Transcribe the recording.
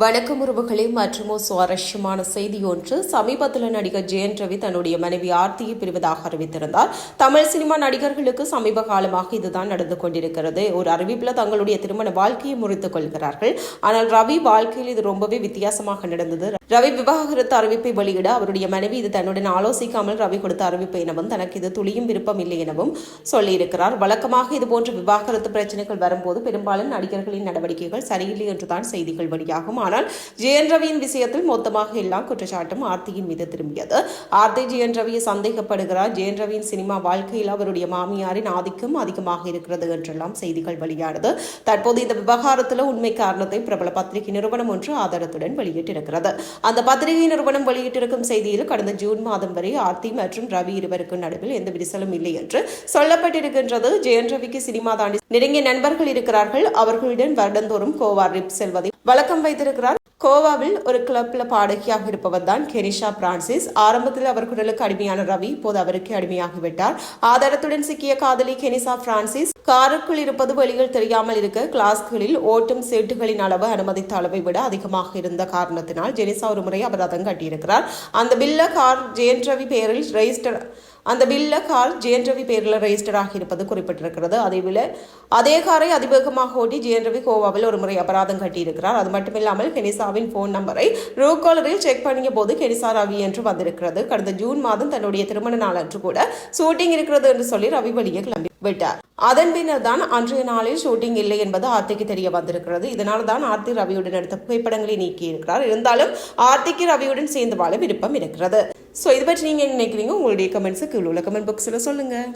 வணக்கம் உறவுகளே மற்றும் சுவாரஸ்யமான செய்தி ஒன்று சமீபத்தில் நடிகர் ஜெயன் ரவி தன்னுடைய மனைவி ஆர்த்தியை பிரிவதாக அறிவித்திருந்தார். தமிழ் சினிமா நடிகர்களுக்கு சமீப காலமாக இதுதான் நடந்து கொண்டிருக்கிறது. ஒரு அறிவிப்பில் தங்களுடைய திருமண வாழ்க்கையை முறித்துக் கொள்கிறார்கள். ஆனால் ரவி வாழ்க்கையில் இது ரொம்பவே வித்தியாசமாக நடந்தது. ரவி விவாகரத்து அறிவிப்பை வெளியிட அவருடைய மனைவி இது தன்னுடன் ஆலோசிக்காமல் ரவி கொடுத்த அறிவிப்பு எனவும் தனக்கு இது துளியும் விருப்பம் இல்லை எனவும் சொல்லியிருக்கிறார். வழக்கமாக இதுபோன்ற விவாகரத்து பிரச்சனைகள் வரும்போது பெரும்பாலும் நடிகர்களின் நடவடிக்கைகள் சரியில்லை என்றுதான் செய்திகள் வெளியாகும். ஆனால் ஜெயன் ரவியின் விஷயத்தில் மொத்தமாக எல்லா குற்றச்சாட்டும் ஆர்த்தியின் மீது திரும்பியது. ஆர்த்தி ஜெயன் ரவியை சந்தேகப்படுகிறார். ஜெயன் ரவியின் சினிமா வாழ்க்கையில் அவருடைய மாமியாரின் ஆதிக்கம் அதிகமாக இருக்கிறது என்றெல்லாம் செய்திகள் வெளியானது. தற்போது இந்த விவகாரத்தில் உண்மை காரணத்தை பிரபல பத்திரிகை நிறுவனம் ஒன்று ஆதாரத்துடன் வெளியிட்டிருக்கிறது. அந்த பத்திரிகை நிறுவனம் வெளியிட்டிருக்கும் செய்தியில் கடந்த ஜூன் மாதம் வரை ஆர்த்தி மற்றும் ரவி இருவருக்கும் நடுவில் எந்த விரிசலும் இல்லை என்று சொல்லப்பட்டிருக்கின்றது. ஜெயன் ரவிக்கு சினிமா தாண்டி நெருங்கிய நண்பர்கள் இருக்கிறார்கள். அவர்களுடன் வருடந்தோறும் கோவா ரிப் செல்வதை வழக்கம் வைத்திருக்கிறார். கோவாவில் ஒரு கிளப்ல பாடகியாக இருப்பவர் தான் கெனிஷா பிரான்சிஸ். ஆரம்பத்தில் அவர் குரலுக்கு அடிமையான ரவி இப்போது அவருக்கு அடிமையாகிவிட்டார். ஆதாரத்துடன் சிக்கிய காதலி கெனிசா பிரான்சிஸ். காருக்குள் இருப்பது வெளியில் தெரியாமல் இருக்க கிளாஸ்களில் ஓட்டும் சீட்டுகளின் அளவு அனுமதித்த அளவை விட அதிகமாக இருந்த காரணத்தினால் ஜெனிசா ஒரு முறை அபராதம் கட்டியிருக்கிறார். அந்த பில்ல கார் ஜெயன் ரவி பெயரில் ரெஜிஸ்டர் அந்த பில்ல கார் ஜெயன் ரவி பேரில் ரெஜிஸ்டர் ஆகியிருப்பது குறிப்பிட்டிருக்கிறது. அதேவேளை அதே காரை அதிவேகமாக ஓட்டி ஜெயன் ரவி கோவாவில் ஒரு முறை அபராதம் கட்டியிருக்கிறார். அது மட்டுமில்லாமல் கெனிசாவின் போன் நம்பரை ரூகாலரில் செக் பண்ணிய போது கெனிசா ரவி என்று வந்திருக்கிறது. கடந்த ஜூன் மாதம் தன்னுடைய திருமண நாள் அன்று கூட ஷூட்டிங் இருக்கிறது என்று சொல்லி ரவி வெளியே கிளம்பி விட்டார். அதன் பின்னர் தான் அன்றைய நாளில் ஷூட்டிங் இல்லை என்பது ஆர்த்திக்கு தெரிய வந்திருக்கிறது. இதனால் தான் ஆர்த்தி ரவியுடன் எடுத்த புகைப்படங்களை நீக்கியிருக்கிறார். இருந்தாலும் ஆர்த்திக்கு ரவியுடன் சேர்ந்து வாழ விருப்பம் இருக்கிறது. ஸோ இது பற்றி நீங்கள் நினைக்கிறீங்க? உங்களுடைய கமெண்ட்ஸுக்கு உள்ள கமெண்ட் பாக்ஸில் சொல்லுங்கள்